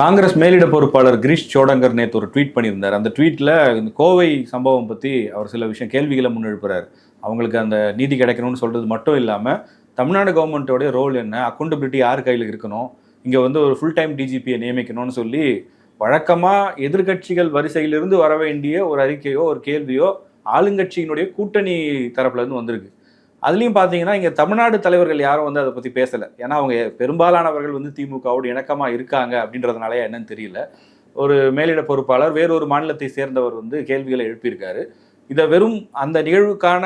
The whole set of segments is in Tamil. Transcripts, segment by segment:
காங்கிரஸ் மேலிட பொறுப்பாளர் கிரீஷ் சோடங்கர் நேற்று ஒரு ட்வீட் பண்ணியிருந்தார். அந்த ட்வீட்டில் இந்த கோவை சம்பவம் பற்றி அவர் சில விஷயம் கேள்விகளை முன்னெழுப்புறார் அவங்களுக்கு அந்த நீதி கிடைக்கணும்னு சொல்கிறது மட்டும் இல்லாமல் தமிழ்நாடு கவர்மெண்ட்டோடைய ரோல் என்ன? அக்கௌண்டபிலிட்டி யார் கையில் இருக்கணும்? இங்கே வந்து ஒரு ஃபுல் டைம் டிஜிபியை நியமிக்கணும்னு சொல்லி வழக்கமாக எதிர்க்கட்சிகள் வரிசையிலிருந்து வர வேண்டிய ஒரு அறிக்கையோ ஒரு கேள்வியோ ஆளுங்கட்சியினுடைய கூட்டணி தரப்புலேருந்து வந்திருக்கு. அதுலேயும் பார்த்தீங்கன்னா இங்கே தமிழ்நாடு தலைவர்கள் யாரும் வந்து அதை பற்றி பேசலை. ஏன்னா அவங்க பெரும்பாலானவர்கள் வந்து திமுகவோடு இணக்கமாக இருக்காங்க அப்படின்றதுனால என்னன்னு தெரியல. ஒரு மேலிட பொறுப்பாளர் வேறொரு மாநிலத்தை சேர்ந்தவர் வந்து கேள்விகளை எழுப்பியிருக்காரு. இதை வெறும் அந்த நிகழ்வுக்கான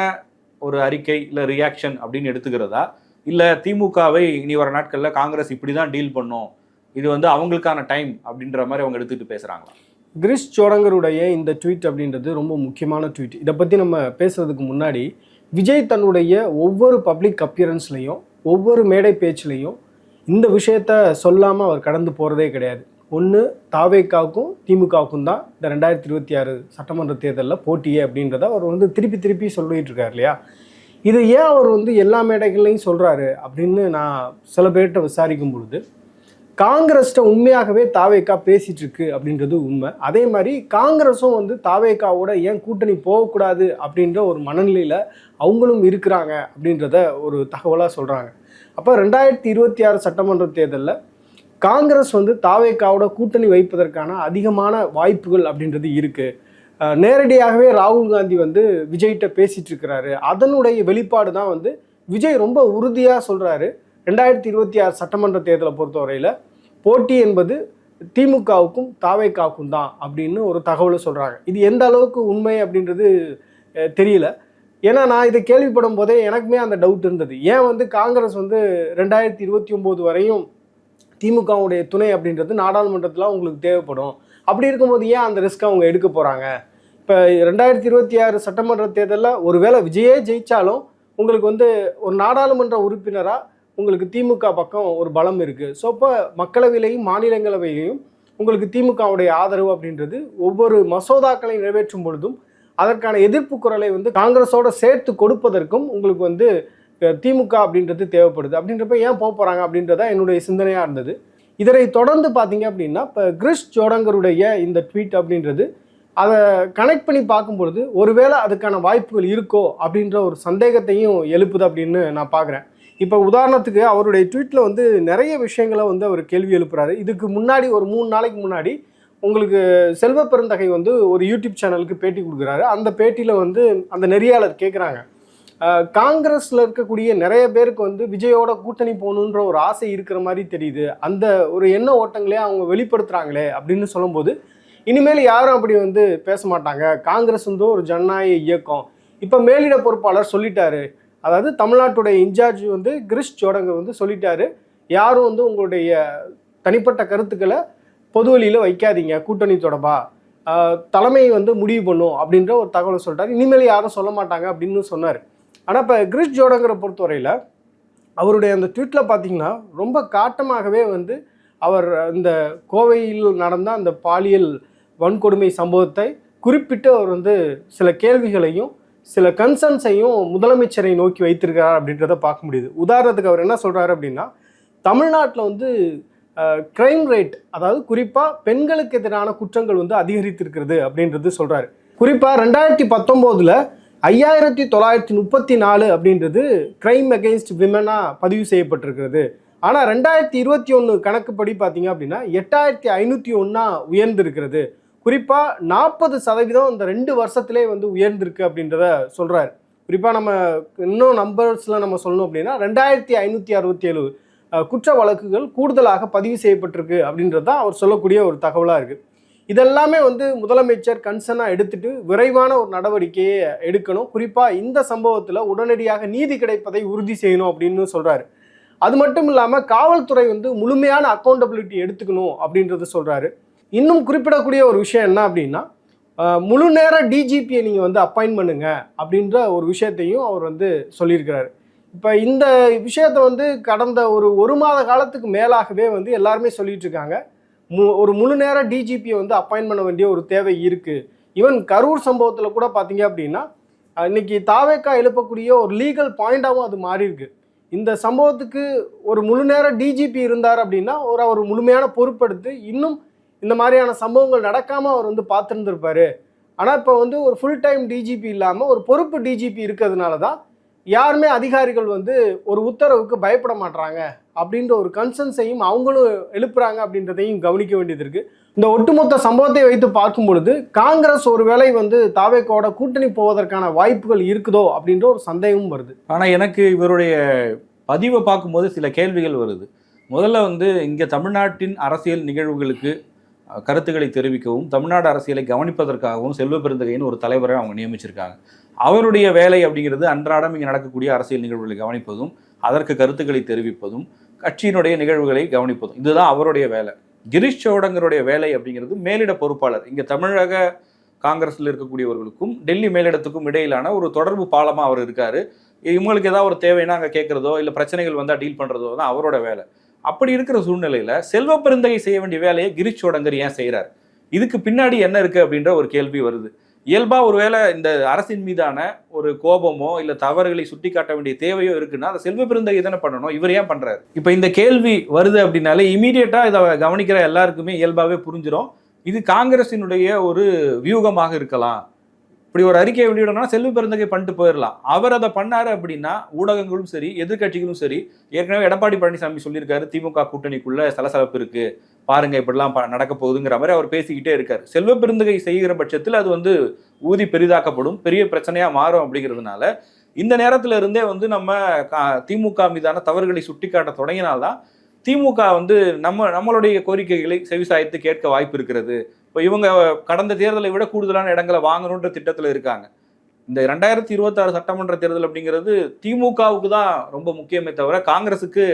ஒரு அறிக்கை இல்லை ரியாக்ஷன் அப்படின்னு எடுத்துக்கிறதா? இல்லை திமுகவை இனி வர நாட்களில் காங்கிரஸ் இப்படி தான் டீல் பண்ணும். இது வந்து அவங்களுக்கான டைம் அப்படின்ற மாதிரி அவங்க எடுத்துக்கிட்டு பேசுகிறாங்களா கிரிஷ் சோடங்கருடைய இந்த ட்வீட் அப்படின்றது ரொம்ப முக்கியமான ட்வீட் இதை பற்றி நம்ம பேசுறதுக்கு முன்னாடி விஜய் தன்னுடைய ஒவ்வொரு பப்ளிக் அப்பியரன்ஸ்லையும் ஒவ்வொரு மேடை பேச்சுலையும் இந்த விஷயத்த சொல்லாமல் அவர் கடந்து போகிறதே கிடையாது. ஒன்று தாவேக்காவுக்கும் திமுகவுக்கும் தான் இந்த ரெண்டாயிரத்தி இருபத்தி ஆறு சட்டமன்ற தேர்தலில் போட்டியே அப்படின்றத அவர் வந்து திருப்பி திருப்பி சொல்லிட்டு இருக்கார் இல்லையா? இது ஏன் அவர் வந்து எல்லா மேடைகள்லையும் சொல்கிறாரு அப்படின்னு நான் சில பேர்கிட்ட விசாரிக்கும் பொழுது காங்கிரஸ்ட்ட உண்மையாகவே தாவேக்கா பேசிட்டு இருக்கு அப்படின்றது உண்மை. அதே மாதிரி காங்கிரஸும் வந்து தாவேக்காவோட ஏன் கூட்டணி போகக்கூடாது அப்படின்ற ஒரு மனநிலையில் அவங்களும் இருக்கிறாங்க அப்படின்றத ஒரு தகவலாக சொல்கிறாங்க அப்போ ரெண்டாயிரத்தி இருபத்தி ஆறு சட்டமன்ற தேர்தலில் காங்கிரஸ் வந்து தாவேக்காவோட கூட்டணி வைப்பதற்கான அதிகமான வாய்ப்புகள் அப்படின்றது இருக்குது நேரடியாகவே ராகுல் காந்தி வந்து விஜய்கிட்ட பேசிகிட்டு இருக்கிறாரு. அதனுடைய வெளிப்பாடு தான் வந்து விஜய் ரொம்ப உறுதியாக சொல்கிறாரு ரெண்டாயிரத்தி இருபத்தி ஆறு சட்டமன்ற தேர்தலை பொறுத்தவரையில் போட்டி என்பது திமுகவுக்கும் தாவேக்காவுக்கும் தான் அப்படின்னு ஒரு தகவலை சொல்கிறாங்க இது எந்த அளவுக்கு உண்மை அப்படின்றது தெரியல. ஏன்னா நான் இதை கேள்விப்படும் போதே எனக்குமே அந்த டவுட் இருந்தது. ஏன் வந்து காங்கிரஸ் வந்து ரெண்டாயிரத்தி இருபத்தி ஒம்போது வரையும் திமுகவுடைய துணை அப்படின்றது நாடாளுமன்றத்தில் உங்களுக்கு தேவைப்படும். அப்படி இருக்கும்போது ஏன் அந்த ரிஸ்க் அவங்க எடுக்க போகிறாங்க இப்போ ரெண்டாயிரத்தி இருபத்தி ஆறு சட்டமன்ற தேர்தலில் ஒருவேளை விஜயே ஜெயித்தாலும் உங்களுக்கு வந்து ஒரு நாடாளுமன்ற உறுப்பினராக உங்களுக்கு திமுக பக்கம் ஒரு பலம் இருக்குது ஸோ இப்போ மக்களவையிலையும் மாநிலங்களவையிலையும் உங்களுக்கு திமுகவுடைய ஆதரவு அப்படின்றது ஒவ்வொரு மசோதாக்களை நிறைவேற்றும் பொழுதும் அதற்கான எதிர்ப்பு குரலை வந்து காங்கிரஸோட சேர்த்து கொடுப்பதற்கும் உங்களுக்கு வந்து திமுக அப்படின்றது தேவைப்படுது. அப்படின்றப்ப ஏன் போக போகிறாங்க அப்படின்றத என்னுடைய சிந்தனையாக இருந்தது. இதனை தொடர்ந்து பார்த்தீங்க அப்படின்னா இப்போ கிறிஷ் ஜோடங்கருடைய இந்த ட்வீட் அப்படின்றது அதை கனெக்ட் பண்ணி பார்க்கும்பொழுது ஒருவேளை அதுக்கான வாய்ப்புகள் இருக்கோ அப்படின்ற ஒரு சந்தேகத்தையும் எழுப்புது அப்படின்னு நான் பார்க்குறேன். இப்போ உதாரணத்துக்கு அவருடைய ட்வீட்டில் வந்து நிறைய விஷயங்களை வந்து அவர் கேள்வி எழுப்புறாரு. இதுக்கு முன்னாடி ஒரு மூணு நாளைக்கு முன்னாடி உங்களுக்கு செல்வ பெருந்தகை வந்து ஒரு யூடியூப் சேனலுக்கு பேட்டி கொடுக்குறாரு. அந்த பேட்டியில் வந்து அந்த நெறியாளர் கேட்குறாங்க காங்கிரஸில் இருக்கக்கூடிய நிறைய பேருக்கு வந்து விஜயோட கூட்டணி போகணுன்ற ஒரு ஆசை இருக்கிற மாதிரி தெரியுது. அந்த ஒரு எண்ண ஓட்டங்களே அவங்க வெளிப்படுத்துகிறாங்களே அப்படின்னு சொல்லும்போது இனிமேல் யாரும் அப்படி வந்து பேச மாட்டாங்க. காங்கிரஸ் வந்து ஒரு ஜனநாயக இயக்கம். இப்போ மேலிட பொறுப்பாளர் சொல்லிட்டாரு. அதாவது தமிழ்நாட்டுடைய இன்சார்ஜ் வந்து கிரிஷ் சோடங்கர் வந்து சொல்லிட்டாரு. யாரும் வந்து உங்களுடைய தனிப்பட்ட கருத்துக்களை பொதுவெளியில் வைக்காதீங்க கூட்டணி தொடர்பா. தலைமை வந்து முடிவு பண்ணும் அப்படின்ற ஒரு தகவலை சொல்லிட்டார் இனிமேல் யாரும் சொல்ல மாட்டாங்க அப்படின்னு சொன்னார். ஆனால் இப்போ கிரிஷ் ஜோடங்கரை பொறுத்தவரையில் அவருடைய அந்த ட்வீட்டில் பார்த்தீங்கன்னா ரொம்ப காட்டமாகவே வந்து அவர் இந்த கோவையில் நடந்த அந்த பாலியல் வன்கொடுமை சம்பவத்தை குறிப்பிட்டு அவர் வந்து சில கேள்விகளையும் சில கன்சர்ன்ஸையும் முதலமைச்சரை நோக்கி வைத்திருக்கிறார் அப்படின்றத பார்க்க முடியுது. உதாரணத்துக்கு அவர் என்ன சொல்கிறாரு அப்படின்னா தமிழ்நாட்டில் வந்து க்ரைம் ரேட் அதாவது குறிப்பாக பெண்களுக்கு எதிரான குற்றங்கள் வந்து அதிகரித்திருக்கிறது அப்படின்றது சொல்கிறாரு குறிப்பாக ரெண்டாயிரத்தி பத்தொம்போதில் ஐயாயிரத்தி தொள்ளாயிரத்தி முப்பத்தி நாலு அப்படின்றது க்ரைம் அகெயின்ஸ்ட் விமனாக பதிவு செய்யப்பட்டிருக்கிறது. ஆனால் ரெண்டாயிரத்தி இருபத்தி ஒன்று கணக்குப்படி பார்த்தீங்க அப்படின்னா எட்டாயிரத்தி ஐநூற்றி ஒன்றா உயர்ந்திருக்கிறது. குறிப்பாக நாற்பது சதவீதம் இந்த ரெண்டு வருஷத்திலே வந்து உயர்ந்திருக்கு அப்படின்றத சொல்கிறாரு குறிப்பாக நம்ம இன்னும் நம்பர்ஸில் நம்ம சொல்லணும் அப்படின்னா ரெண்டாயிரத்தி ஐநூற்றி அறுபத்தி ஏழு குற்ற வழக்குகள் கூடுதலாக பதிவு செய்யப்பட்டிருக்கு அப்படின்றது தான் அவர் சொல்லக்கூடிய ஒரு தகவலாக இருக்குது இதெல்லாமே வந்து முதலமைச்சர் கன்சர்னாக எடுத்துட்டு விரைவான ஒரு நடவடிக்கையை எடுக்கணும். குறிப்பாக இந்த சம்பவத்தில் உடனடியாக நீதி கிடைப்பதை உறுதி செய்யணும் அப்படின்னு சொல்கிறாரு அது மட்டும் இல்லாமல் காவல்துறை வந்து முழுமையான அக்கௌண்டபிலிட்டி எடுத்துக்கணும் அப்படின்றது சொல்கிறாரு இன்னும் குறிப்பிடக்கூடிய ஒரு விஷயம் என்ன அப்படின்னா முழு நேர டிஜிபியை நீங்கள் வந்து அப்பாயின்ட் பண்ணுங்க அப்படின்ற ஒரு விஷயத்தையும் அவர் வந்து சொல்லியிருக்கிறாரு. இப்போ இந்த விஷயத்தை வந்து கடந்த ஒரு ஒரு மாத காலத்துக்கு மேலாகவே வந்து எல்லாருமே சொல்லிட்டு இருக்காங்க. மு ஒரு முழு நேர டிஜிபியை வந்து அப்பாயின்ட் பண்ண வேண்டிய ஒரு தேவை இருக்குது ஈவன் கரூர் சம்பவத்தில் கூட பார்த்தீங்க அப்படின்னா இன்றைக்கி இன்னைக்கு தாவேக்கா எழுப்பக்கூடிய ஒரு லீகல் பாயிண்டாகவும் அது மாறி இருக்கு இந்த சம்பவத்துக்கு ஒரு முழு நேர டிஜிபி இருந்தார் அப்படின்னா ஒரு அவர் முழுமையான பொறுப்படுத்து இன்னும் இந்த மாதிரியான சம்பவங்கள் நடக்காமல் அவர் வந்து பார்த்துருந்துருப்பாரு. ஆனால் இப்போ வந்து ஒரு ஃபுல் டைம் டிஜிபி இல்லாமல் ஒரு பொறுப்பு டிஜிபி இருக்கிறதுனால தான் யாருமே அதிகாரிகள் வந்து ஒரு உத்தரவுக்கு பயப்பட மாட்டுறாங்க அப்படின்ற ஒரு கன்சன்ஸையும் அவங்களும் எழுப்புறாங்க அப்படின்றதையும் கவனிக்க வேண்டியது இருக்குது இந்த ஒட்டுமொத்த சம்பவத்தை வைத்து பார்க்கும் பொழுது காங்கிரஸ் ஒருவேளை வந்து தாவேக்கோட கூட்டணி போவதற்கான வாய்ப்புகள் இருக்குதோ அப்படின்ற ஒரு சந்தேகமும் வருது. ஆனால் எனக்கு இவருடைய பதிவை பார்க்கும்போது சில கேள்விகள் வருது. முதல்ல வந்து இங்கே தமிழ்நாட்டின் அரசியல் நிகழ்வுகளுக்கு கருத்துக்களை தெரிவிக்கவும் தமிழ்நாடு அரசியலை கவனிப்பதற்காகவும் செல்வ பெருந்தகைன்னு ஒரு தலைவரை அவங்க நியமிச்சிருக்காங்க. அவருடைய வேலை அப்படிங்கிறது அன்றாடம் இங்கே நடக்கக்கூடிய அரசியல் நிகழ்வுகளை கவனிப்பதும் அதற்கு கருத்துக்களை தெரிவிப்பதும் கட்சியினுடைய நிகழ்வுகளை கவனிப்பதும். இதுதான் அவருடைய வேலை. கிரீஷ் சோடங்கருடைய வேலை அப்படிங்கிறது மேலிட பொறுப்பாளர். இங்கே தமிழக காங்கிரஸில் இருக்கக்கூடியவர்களுக்கும் டெல்லி மேலிடத்துக்கும் இடையிலான ஒரு தொடர்பு பாலமாக அவர் இருக்கார். இவங்களுக்கு ஏதாவது ஒரு தேவைன்னா அங்கே கேட்குறதோ இல்லை பிரச்சனைகள் வந்தால் டீல் பண்ணுறதோ தான் அவரோட வேலை. அப்படி இருக்கிற சூழ்நிலையில் செல்வ பெருந்தகை செய்ய வேண்டிய வேலையை கிரிஷ் சோடங்கர் ஏன் செய்கிறார் இதுக்கு பின்னாடி என்ன இருக்குது அப்படின்ற ஒரு கேள்வி வருது. இயல்பாக ஒருவேளை இந்த அரசின் மீதான ஒரு கோபமோ இல்லை தவறுகளை சுட்டி காட்ட வேண்டிய தேவையோ இருக்குன்னா அதை செல்வ பெருந்தகை தானே பண்ணணும். இவர் ஏன் பண்ணுறாரு இப்போ இந்த கேள்வி வருது அப்படின்னாலே இமீடியட்டாக இதை கவனிக்கிற எல்லாருக்குமே இயல்பாகவே புரிஞ்சிடும் இது காங்கிரசினுடைய ஒரு வியூகமாக இருக்கலாம். இப்படி ஒரு அறிக்கையை வெளியிடணும்னா செல்வ பெருந்தகை பண்ணிட்டு போயிடலாம். அவர் அதை பண்ணாரு அப்படின்னா ஊடகங்களும் சரி எதிர்க்கட்சிகளும் சரி ஏற்கனவே எடப்பாடி பழனிசாமி சொல்லியிருக்காரு திமுக கூட்டணிக்குள்ள சலசலப்பு இருக்கு. பாருங்க இப்படிலாம் நடக்க போகுதுங்கிற மாதிரி அவர் பேசிக்கிட்டே இருக்கார். செல்வ பெருந்தகை செய்கிற பட்சத்தில் அது வந்து ஊதி பெரிதாக்கப்படும் பெரிய பிரச்சனையா மாறும் அப்படிங்கிறதுனால இந்த நேரத்துல இருந்தே வந்து நம்ம கா- திமுக மீதான தவறுகளை சுட்டிக்காட்ட தொடங்கினால்தான் திமுக வந்து நம்ம நம்மளுடைய கோரிக்கைகளை செவிசாய்த்து கேட்க வாய்ப்பு இருக்கிறது. இப்போ இவங்க கடந்த தேர்தலை விட கூடுதலான இடங்களை வாங்கணுன்ற திட்டத்தில் இருக்காங்க. இந்த ரெண்டாயிரத்தி இருபத்தாறு சட்டமன்ற தேர்தல் அப்படிங்கிறது திமுகவுக்கு தான் ரொம்ப முக்கியமே தவிர காங்கிரஸுக்கு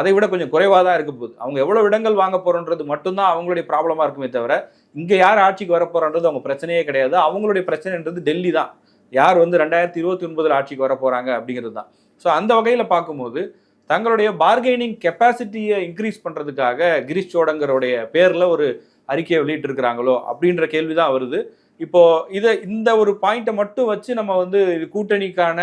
அதை விட கொஞ்சம் குறைவாக தான் இருக்க போகுது. அவங்க எவ்வளோ இடங்கள் வாங்க போகிறோன்றது மட்டும்தான் அவங்களுடைய ப்ராப்ளமாக இருக்குமே தவிர இங்கே யார் ஆட்சிக்கு வர அவங்க பிரச்சனையே கிடையாது. அவங்களுடைய பிரச்சனைன்றது டெல்லி தான். யார் வந்து ரெண்டாயிரத்தி இருபத்தி ஒன்பதில் ஆட்சிக்கு வர போகிறாங்க அப்படிங்கிறது தான். ஸோ அந்த வகையில் பார்க்கும்போது தங்களுடைய பார்கெனிங் கெப்பாசிட்டியை இன்க்ரீஸ் பண்ணுறதுக்காக கிரீஷ் சோடங்கருடைய பேரில் ஒரு அறிக்கையை வெளியிட்டிருக்கிறாங்களோ அப்படின்ற கேள்வி தான் வருது. இப்போ இதை இந்த ஒரு பாயிண்ட்டை மட்டும் வச்சு நம்ம வந்து இது கூட்டணிக்கான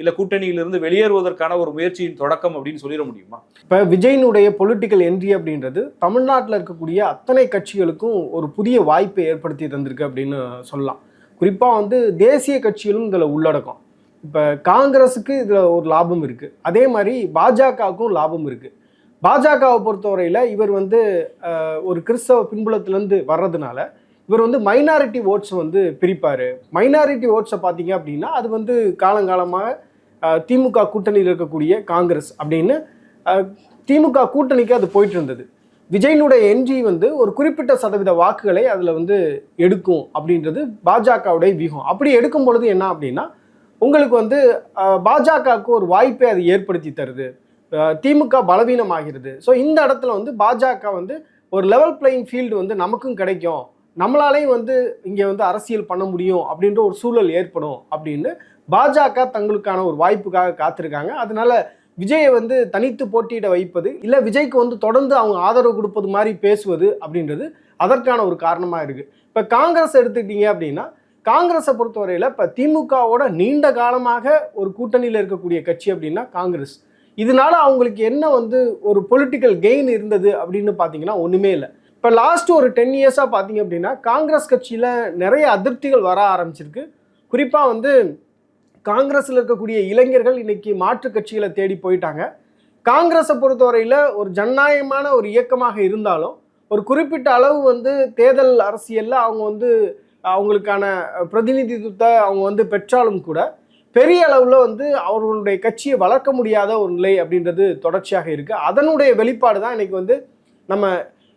இல்லை கூட்டணியிலிருந்து வெளியேறுவதற்கான ஒரு முயற்சியின் தொடக்கம் அப்படின்னு சொல்லிட முடியுமா? இப்போ விஜயினுடைய பொலிட்டிக்கல் என்ட்ரி அப்படின்றது தமிழ்நாட்டில் இருக்கக்கூடிய அத்தனை கட்சிகளுக்கும் ஒரு புதிய வாய்ப்பை ஏற்படுத்தி தந்திருக்கு அப்படின்னு சொல்லலாம். குறிப்பாக வந்து தேசிய கட்சிகளும் இதில் உள்ளடக்கம். இப்போ காங்கிரஸுக்கு இதில் ஒரு லாபம் இருக்குது அதே மாதிரி பாஜகவுக்கும் லாபம் இருக்குது பாஜகவை பொறுத்தவரையில் இவர் வந்து ஒரு கிறிஸ்தவ பின்புலத்திலேருந்து வர்றதுனால இவர் வந்து மைனாரிட்டி ஓட்ஸை வந்து பிரிப்பார். மைனாரிட்டி ஓட்ஸை பார்த்தீங்க அப்படின்னா அது வந்து காலங்காலமாக திமுக கூட்டணியில் இருக்கக்கூடிய காங்கிரஸ் அப்படின்னு திமுக கூட்டணிக்கு அது போயிட்டு இருந்தது. விஜயனுடைய என்ஜி வந்து ஒரு குறிப்பிட்ட சதவீத வாக்குகளை அதில் வந்து எடுக்கும் அப்படின்றது பாஜகவுடைய வியூகம். அப்படி எடுக்கும் பொழுது என்ன அப்படின்னா உங்களுக்கு வந்து பாஜகவுக்கு ஒரு வாய்ப்பை அது ஏற்படுத்தி தருது. திமுக பலவீனமாகிறது. ஸோ இந்த இடத்துல வந்து பாஜக வந்து ஒரு லெவல் பிளேயிங் ஃபீல்டு வந்து நமக்கும் கிடைக்கும். நம்மளாலையும் வந்து இங்கே வந்து அரசியல் பண்ண முடியும் அப்படின்ற ஒரு சூழல் ஏற்படும் அப்படின்னு பாஜக தங்களுக்கான ஒரு வாய்ப்புக்காக காத்திருக்காங்க. அதனால விஜயை வந்து தனித்து போட்டியிட வைப்பது இல்லை விஜய்க்கு வந்து தொடர்ந்து அவங்க ஆதரவு கொடுப்பது மாதிரி பேசுவது அப்படின்றது அதற்கான ஒரு காரணமாக இருக்குது இப்போ காங்கிரஸ் எடுத்துக்கிட்டீங்க அப்படின்னா காங்கிரஸை பொறுத்தவரையில் இப்போ திமுகவோட நீண்ட காலமாக ஒரு கூட்டணியில் இருக்கக்கூடிய கட்சி அப்படின்னா காங்கிரஸ். இதனால அவங்களுக்கு என்ன வந்து ஒரு பொலிட்டிக்கல் கெயின் இருந்தது அப்படின்னு பார்த்தீங்கன்னா ஒன்றுமே இல்லை. இப்போ லாஸ்ட் ஒரு டென் இயர்ஸாக பார்த்தீங்க அப்படின்னா காங்கிரஸ் கட்சியில் நிறைய அதிருப்திகள் வர ஆரம்பிச்சிருக்கு. குறிப்பாக வந்து காங்கிரஸில் இருக்கக்கூடிய இளைஞர்கள் இன்றைக்கி மாற்று கட்சிகளை தேடி போயிட்டாங்க. காங்கிரஸை பொறுத்தவரையில் ஒரு ஜனநாயகமான ஒரு இயக்கமாக இருந்தாலும் ஒரு குறிப்பிட்ட அளவு வந்து தேர்தல் அரசியலில் அவங்க வந்து அவங்களுக்கான பிரதிநிதித்துவத்தை அவங்க வந்து பெற்றாலும் கூட பெரிய அளவில் வந்து அவர்களுடைய கட்சியை வளர்க்க முடியாத ஒரு நிலை அப்படின்றது தொடர்ச்சியாக இருக்குது அதனுடைய வெளிப்பாடு தான் இன்னைக்கு வந்து நம்ம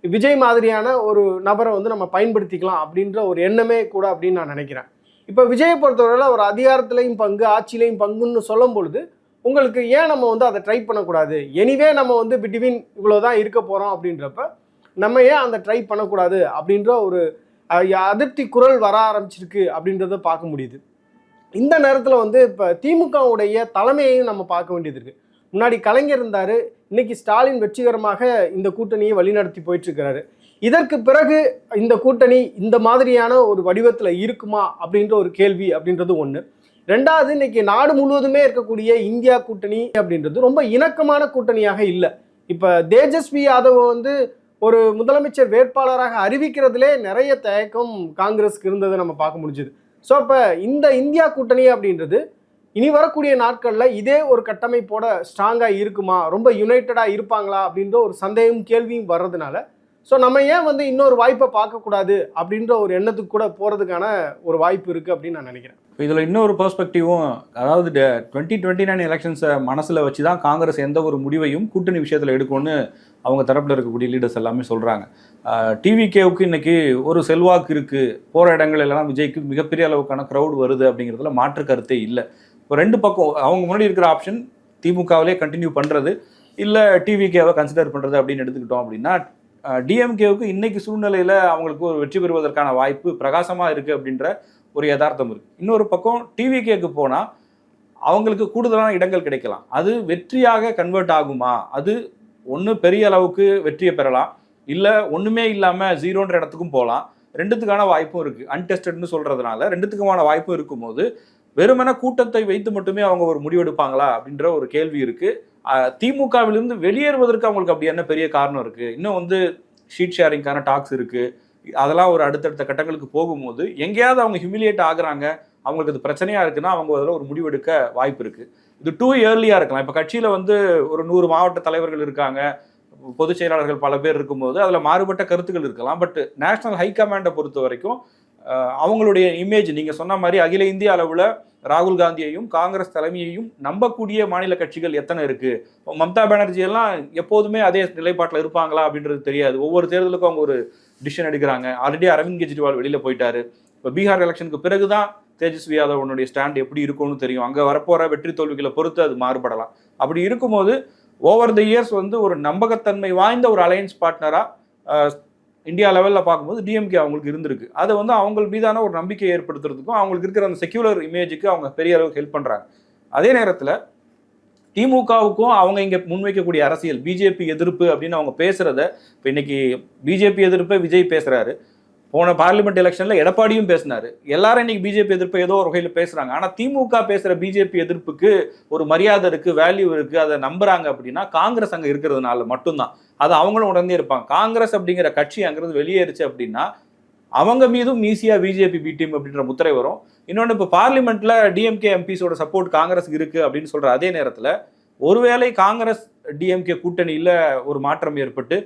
விஜய் மாதிரியான ஒரு நபரை வந்து நம்ம பயன்படுத்திக்கலாம் அப்படின்ற ஒரு எண்ணமே கூட அப்படின்னு நான் நினைக்கிறேன். இப்போ விஜயை பொறுத்தவரையில் ஒரு அதிகாரத்திலையும் பங்கு ஆட்சியிலையும் பங்குன்னு சொல்லும் பொழுது உங்களுக்கு ஏன் நம்ம வந்து அதை ட்ரை பண்ணக்கூடாது? எனிவே நம்ம வந்து பிட்வீன் இவ்வளோ தான் இருக்க போகிறோம் அப்படின்றப்ப நம்ம ஏன் அந்த ட்ரை பண்ணக்கூடாது அப்படின்ற ஒரு அதிருப்தி குரல் வர ஆரம்பிச்சிருக்கு அப்படின்றத பார்க்க முடியுது. இந்த நேரத்தில் வந்து இப்போ திமுகவுடைய தலைமையையும் நம்ம பார்க்க வேண்டியது இருக்குது முன்னாடி கலைஞர் இருந்தார் இன்னைக்கு ஸ்டாலின் வெற்றிகரமாக இந்த கூட்டணியை வழிநடத்தி போயிட்டுருக்கிறாரு. இதற்கு பிறகு இந்த கூட்டணி இந்த மாதிரியான ஒரு வடிவத்தில் இருக்குமா அப்படின்ற ஒரு கேள்வி அப்படின்றது ஒன்று ரெண்டாவது இன்னைக்கு நாடு முழுவதுமே இருக்கக்கூடிய இந்தியா கூட்டணி அப்படின்றது ரொம்ப இணக்கமான கூட்டணியாக இல்லை. இப்போ தேஜஸ்வி யாதவ் வந்து ஒரு முதலமைச்சர் வேட்பாளராக அறிவிக்கிறதுலே நிறைய தயக்கம் காங்கிரஸ்க்கு இருந்ததை நம்ம பார்க்க முடிஞ்சுது. ஸோ அப்போ இந்த இந்தியா கூட்டணி அப்படின்றது இனி வரக்கூடிய நாட்களில் இதே ஒரு கட்டமைப்போட ஸ்ட்ராங்காக இருக்குமா? ரொம்ப யுனைட்டடாக இருப்பாங்களா? அப்படின்ற ஒரு சந்தேகம் கேள்வியும் வர்றதுனால. ஸோ நம்ம ஏன் வந்து இன்னொரு வாய்ப்பை பார்க்கக்கூடாது அப்படின்ற ஒரு எண்ணத்துக்கு கூட போகிறதுக்கான ஒரு வாய்ப்பு இருக்குது அப்படின்னு நான் நினைக்கிறேன். இப்போ இதில் இன்னொரு பெர்ஸ்பெக்டிவும் அதாவது டுவெண்ட்டி டுவெண்ட்டி நைன் எலெக்ஷன்ஸை மனசில் வச்சு தான் காங்கிரஸ் எந்த ஒரு முடிவையும் கூட்டணி விஷயத்தில் எடுக்கும்னு அவங்க தரப்பில் இருக்கக்கூடிய லீடர்ஸ் எல்லாமே சொல்கிறாங்க டிவிகேவுக்கு இன்றைக்கி ஒரு செல்வாக்கு இருக்குது போகிற இடங்கள் எல்லாம் விஜய்க்கு மிகப்பெரிய அளவுக்கான க்ரௌட் வருது அப்படிங்கிறதுல மாற்று கருத்தே இல்லை. இப்போ ரெண்டு பக்கம் அவங்க முன்னாடி இருக்கிற ஆப்ஷன் திமுகவிலே கண்டினியூ பண்ணுறது இல்லை டிவிகேவை கன்சிடர் பண்ணுறது அப்படின்னு எடுத்துக்கிட்டோம் அப்படின்னா டிஎம்கேவுக்கு இன்றைக்கி சூழ்நிலையில் அவங்களுக்கு ஒரு வெற்றி பெறுவதற்கான வாய்ப்பு பிரகாசமாக இருக்குது அப்படின்ற ஒரு யதார்த்தம் இருக்குது இன்னொரு பக்கம் டிவிகேக்கு போனால் அவங்களுக்கு கூடுதலான இடங்கள் கிடைக்கலாம். அது வெற்றியாக கன்வெர்ட் ஆகுமா? அது ஒன்று பெரிய அளவுக்கு வெற்றியை பெறலாம். இல்லை ஒன்றுமே இல்லாமல் ஜீரோன்ற இடத்துக்கும் போகலாம் ரெண்டுத்துக்கான வாய்ப்பும் இருக்குது அன்டெஸ்டட்னு சொல்கிறதுனால ரெண்டுத்துக்குமான வாய்ப்பும் இருக்கும்போது வெறுமன கூட்டத்தை வைத்து மட்டுமே அவங்க ஒரு முடிவெடுப்பாங்களா அப்படின்ற ஒரு கேள்வி இருக்குது திமுகவிலிருந்து வெளியேறுவதற்கு அவங்களுக்கு அப்படி என்ன பெரிய காரணம் இருக்குது இன்னும் வந்து ஷீட் ஷேரிங்கான டாக்ஸ் இருக்குது அதெல்லாம் ஒரு அடுத்தடுத்த கட்டங்களுக்கு போகும்போது எங்கேயாவது அவங்க ஹியூமிலியேட் ஆகுறாங்க அவங்களுக்கு அது பிரச்சனையாக இருக்குன்னா அவங்க அதில் ஒரு முடிவெடுக்க வாய்ப்பு இருக்குது இது டூ இயர்லியாக இருக்கலாம். இப்போ கட்சியில் வந்து ஒரு நூறு மாவட்ட தலைவர்கள் இருக்காங்க. பொதுச் செயலாளர்கள் பல பேர் இருக்கும்போது அதில் மாறுபட்ட கருத்துக்கள் இருக்கலாம். பட் நேஷனல் ஹைகமாண்டை பொறுத்த வரைக்கும் அவங்களுடைய இமேஜ் நீங்கள் சொன்ன மாதிரி அகில இந்திய அளவில் ராகுல் காந்தியையும் காங்கிரஸ் தலைமையையும் நம்பக்கூடிய மாநில கட்சிகள் எத்தனை இருக்குது மம்தா பானர்ஜி எல்லாம் எப்போதுமே அதே நிலைப்பாட்டில் இருப்பாங்களா அப்படின்றது தெரியாது. ஒவ்வொரு தேர்தலுக்கும் அவங்க ஒரு டிசிஷன் எடுக்கிறாங்க. ஆல்ரெடி அரவிந்த் கெஜ்ரிவால் வெளியில் போயிட்டாரு. இப்போ பீகார் எலெக்ஷனுக்கு பிறகு தான் தேஜஸ்வி யாதவனுடைய ஸ்டாண்ட் எப்படி இருக்கும்னு தெரியும். அங்கே வரப்போகிற வெற்றி தோல்விகளை பொறுத்து அது மாறுபடலாம். அப்படி இருக்கும்போது ஓவர் த இயர்ஸ் வந்து ஒரு நம்பகத்தன்மை வாய்ந்த ஒரு அலையன்ஸ் பார்ட்னராக இந்தியா லெவலில் பார்க்கும்போது டிஎம்கே அவங்களுக்கு இருந்திருக்கு. அதை வந்து அவங்க மீதான ஒரு நம்பிக்கை ஏற்படுத்துறதுக்கும் அவங்களுக்கு இருக்கிற அந்த செக்யூலர் இமேஜுக்கு அவங்க பெரிய அளவுக்கு ஹெல்ப் பண்ணுறாங்க அதே நேரத்தில் திமுகவுக்கும் அவங்க இங்கே முன்வைக்கக்கூடிய அரசியல் பிஜேபி எதிர்ப்பு அப்படின்னு அவங்க பேசுகிறத இப்போ இன்னைக்கு பிஜேபி எதிர்ப்பை விஜய் பேசுகிறாரு போன பார்லிமெண்ட் எலெக்ஷன்ல எடப்பாடியும் பேசினாரு. எல்லாரும் இன்னைக்கு பிஜேபி எதிர்ப்பு ஏதோ ஒரு வகையில் பேசுறாங்க. ஆனா திமுக பேசுற பிஜேபி எதிர்ப்புக்கு ஒரு மரியாதை இருக்கு வேல்யூ இருக்கு அதை நம்புறாங்க அப்படின்னா காங்கிரஸ் அங்க இருக்கிறதுனால மட்டும்தான். அது அவங்களும் உடனே இருப்பாங்க. காங்கிரஸ் அப்படிங்கிற கட்சி அங்கிருந்து வெளியேறுச்சு அப்படின்னா அவங்க மீதும் ஈஸியா பிஜேபி பி டீம் அப்படின்ற முத்திரை வரும். இன்னொன்று இப்போ பார்லிமெண்ட்ல டிஎம்கே எம்பிஸோட சப்போர்ட் காங்கிரஸுக்கு இருக்கு அப்படின்னு சொல்ற அதே நேரத்தில் ஒருவேளை காங்கிரஸ் டிஎம்கே கூட்டணியில் ஒரு மாற்றம் ஏற்பட்டு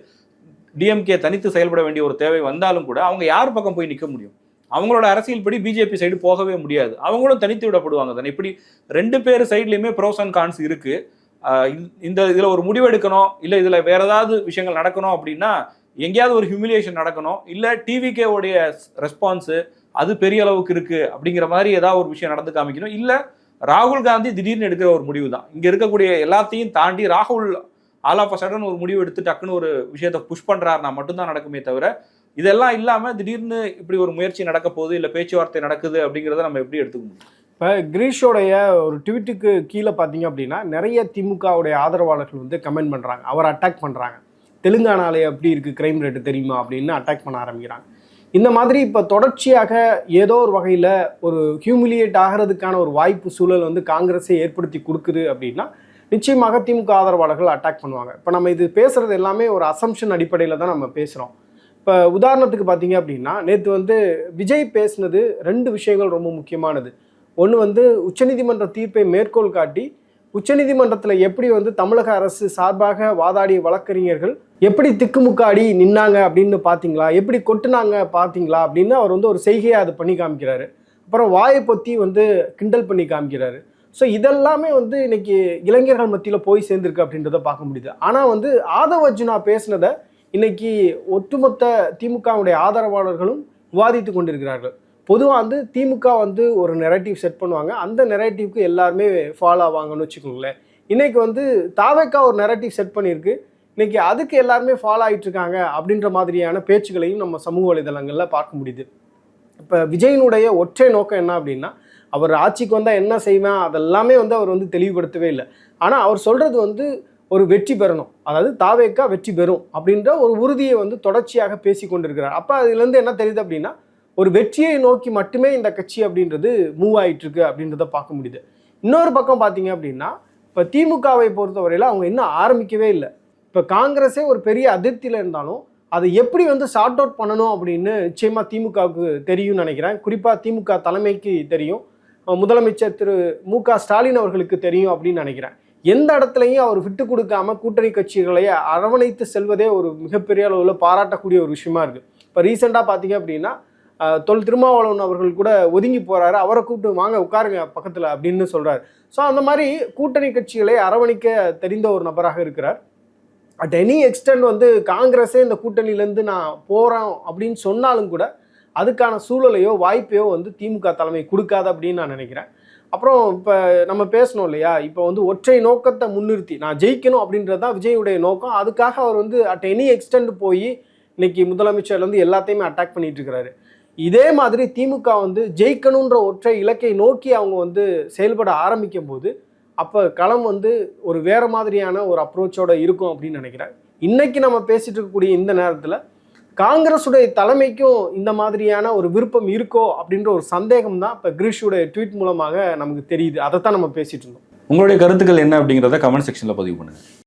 டிஎம்கே தனித்து செயல்பட வேண்டிய ஒரு தேவை வந்தாலும் கூட அவங்க யார் பக்கம் போய் நிற்க முடியும்? அவங்களோட அரசியல் படி பிஜேபி சைடு போகவே முடியாது. அவங்களும் தனித்து விடப்படுவாங்க தானே. இப்படி ரெண்டு பேர் சைட்லேயுமே ப்ரோஸ் அண்ட் கான்ஸ் இருக்கு. இந்த- இதில் ஒரு முடிவு எடுக்கணும் இல்லை இதில் வேற ஏதாவது விஷயங்கள் நடக்கணும் அப்படின்னா எங்கேயாவது ஒரு ஹியூமிலியேஷன் நடக்கணும் இல்லை டிவிகேவுடைய ரெஸ்பான்ஸு அது பெரிய அளவுக்கு இருக்கு அப்படிங்கிற மாதிரி ஏதாவது ஒரு விஷயம் நடந்து காமிக்கணும். இல்லை ராகுல் காந்தி திடீர்னு எடுக்கிற ஒரு முடிவு தான் இங்கே இருக்கக்கூடிய எல்லாத்தையும் தாண்டி ராகுல் ஆல் ஆஃப் சடன் ஒரு முடிவு எடுத்து டக்குன்னு ஒரு விஷயத்தை புஷ் பண்ணுறாருனா மட்டும்தான் நடக்குமே தவிர இதெல்லாம் இல்லாமல் திடீர்னு இப்படி ஒரு முயற்சி நடக்க போகுது இல்லை பேச்சுவார்த்தை நடக்குது அப்படிங்கிறத நம்ம எப்படி எடுத்துக்க முடியும்? இப்போ கிரீஷோடைய ஒரு ட்வீட்டுக்கு கீழே பார்த்தீங்க அப்படின்னா நிறைய திமுகவுடைய ஆதரவாளர்கள் வந்து கமெண்ட் பண்ணுறாங்க அவர் அட்டாக் பண்ணுறாங்க தெலுங்கானாலே எப்படி இருக்குது கிரைம் ரேட்டு தெரியுமா அப்படின்னு அட்டாக் பண்ண ஆரம்பிக்கிறாங்க. இந்த மாதிரி இப்போ தொடர்ச்சியாக ஏதோ ஒரு வகையில் ஒரு ஹியூமிலியேட் ஆகிறதுக்கான ஒரு வாய்ப்பு சூழல் வந்து காங்கிரஸே ஏற்படுத்தி கொடுக்குது அப்படின்னா நிச்சயமாக திமுக ஆதரவாளர்கள் அட்டாக் பண்ணுவாங்க. இப்போ நம்ம இது பேசுகிறது எல்லாமே ஒரு அசம்ஷன் அடிப்படையில் தான் நம்ம பேசுகிறோம் இப்போ உதாரணத்துக்கு பார்த்தீங்க அப்படின்னா நேற்று வந்து விஜய் பேசினது ரெண்டு விஷயங்கள் ரொம்ப முக்கியமானது. ஒன்று வந்து உச்சநீதிமன்ற தீர்ப்பை மேற்கோள் காட்டி உச்சநீதிமன்றத்தில் எப்படி வந்து தமிழக அரசு சார்பாக வாதாடிய வழக்கறிஞர்கள் எப்படி திக்குமுக்காடி நின்னாங்க அப்படின்னு பார்த்தீங்களா எப்படி கொட்டுனாங்க பார்த்தீங்களா அப்படின்னு அவர் வந்து ஒரு செய்கையை அது பண்ணி காமிக்கிறாரு. அப்புறம் வாயை பொத்தி வந்து கிண்டல் பண்ணி காமிக்கிறாரு. ஸோ இதெல்லாமே வந்து இன்னைக்கு இளைஞர்கள் மத்தியில் போய் சேர்ந்திருக்கு அப்படின்றத பார்க்க முடியுது. ஆனால் வந்து ஆதவ அர்ஜுனா பேசினதை இன்னைக்கு ஒட்டுமொத்த திமுகவுடைய ஆதரவாளர்களும் விவாதித்து கொண்டிருக்கிறார்கள். பொதுவாக வந்து திமுக வந்து ஒரு நெரேட்டிவ் செட் பண்ணுவாங்க. அந்த நெரேட்டிவ்க்கு எல்லாருமே ஃபாலோ ஆவாங்கன்னு வச்சுக்கோங்களேன். இன்னைக்கு வந்து தாவேக்கா ஒரு நெரேட்டிவ் செட் பண்ணியிருக்கு. இன்னைக்கு அதுக்கு எல்லாருமே ஃபாலோ ஆகிட்டு இருக்காங்க அப்படின்ற மாதிரியான பேச்சுகளையும் நம்ம சமூக வலைதளங்களில் பார்க்க முடியுது. இப்போ விஜயனுடைய ஒற்றை நோக்கம் என்ன அப்படின்னா அவர் ஆட்சிக்கு வந்தால் என்ன செய்வேன்? அதெல்லாமே வந்து அவர் வந்து தெளிவுபடுத்தவே இல்லை. ஆனால் அவர் சொல்கிறது வந்து ஒரு வெற்றி பெறணும். அதாவது தாவேக்கா வெற்றி பெறும் அப்படின்ற ஒரு உறுதியை வந்து தொடர்ச்சியாக பேசி கொண்டிருக்கிறார். அப்போ அதுலேருந்து என்ன தெரியுது அப்படின்னா ஒரு வெற்றியை நோக்கி மட்டுமே இந்த கட்சி அப்படின்றது மூவ் ஆயிட்டு இருக்கு அப்படின்றத பார்க்க முடியுது. இன்னொரு பக்கம் பார்த்தீங்க அப்படின்னா இப்போ திமுகவை பொறுத்தவரையில் அவங்க இன்னும் ஆரம்பிக்கவே இல்லை. இப்போ காங்கிரஸே ஒரு பெரிய அதிருப்தியில் இருந்தாலும் அதை எப்படி வந்து ஷார்ட் அவுட் பண்ணணும் அப்படின்னு நிச்சயமாக திமுகவுக்கு தெரியும்னு நினைக்கிறேன். குறிப்பாக திமுக தலைமைக்கு தெரியும். முதலமைச்சர் திரு மு க ஸ்டாலின் அவர்களுக்கு தெரியும் அப்படின்னு நினைக்கிறேன். எந்த இடத்துலையும் அவர் விட்டு கொடுக்காம கூட்டணி கட்சிகளை அரவணைத்து செல்வதே ஒரு மிகப்பெரிய அளவில் பாராட்டக்கூடிய ஒரு விஷயமா இருக்கு. இப்போ ரீசெண்டாக பார்த்தீங்க அப்படின்னா தொல் திருமாவளவன் அவர்கள் கூட ஒதுங்கி போகிறாரு அவரை கூப்பிட்டு வாங்க உட்காருங்க பக்கத்தில் அப்படின்னு சொல்கிறார் ஸோ அந்த மாதிரி கூட்டணி கட்சிகளை அரவணைக்க தெரிந்த ஒரு நபராக இருக்கிறார். அட் எனி எக்ஸ்டென்ட் வந்து காங்கிரஸே இந்த கூட்டணியிலேருந்து நான் போகிறேன் அப்படின்னு சொன்னாலும் கூட அதுக்கான சூழலையோ வாய்ப்பையோ வந்து திமுக தலைமை கொடுக்காது அப்படின்னு நான் நினைக்கிறேன். அப்புறம் இப்போ நம்ம பேசணும் இல்லையா? இப்போ வந்து ஒற்றை நோக்கத்தை முன்னிறுத்தி நான் ஜெயிக்கணும் அப்படின்றது தான் விஜயுடைய நோக்கம். அதுக்காக அவர் வந்து அட் எனி எக்ஸ்டெண்ட் போய் இன்னைக்கு முதலமைச்சர் வந்து எல்லாத்தையுமே அட்டாக் பண்ணிட்டு இருக்கிறாரு. இதே மாதிரி திமுக வந்து ஜெயிக்கணுன்ற ஒற்றை இலக்கை நோக்கி அவங்க வந்து செயல்பட ஆரம்பிக்கும் போது அப்போ களம் வந்து ஒரு வேறு மாதிரியான ஒரு அப்ரோச்சோட இருக்கும் அப்படின்னு நினைக்கிறேன். இன்னைக்கு நம்ம பேசிட்டு இருக்கக்கூடிய இந்த நேரத்தில் காங்கிரஸுடைய தலைமைக்கும் இந்த மாதிரியான ஒரு விருப்பம் இருக்கோ அப்படின்ற ஒரு சந்தேகம் தான் இப்போ கிரீஷுடைய ட்வீட் மூலமாக நமக்கு தெரியுது. அதை தான் நம்ம பேசிட்டு இருந்தோம். உங்களுடைய கருத்துக்கள் என்ன அப்படிங்கிறத கமெண்ட் செக்ஷனில் பதிவு பண்ணுங்கள்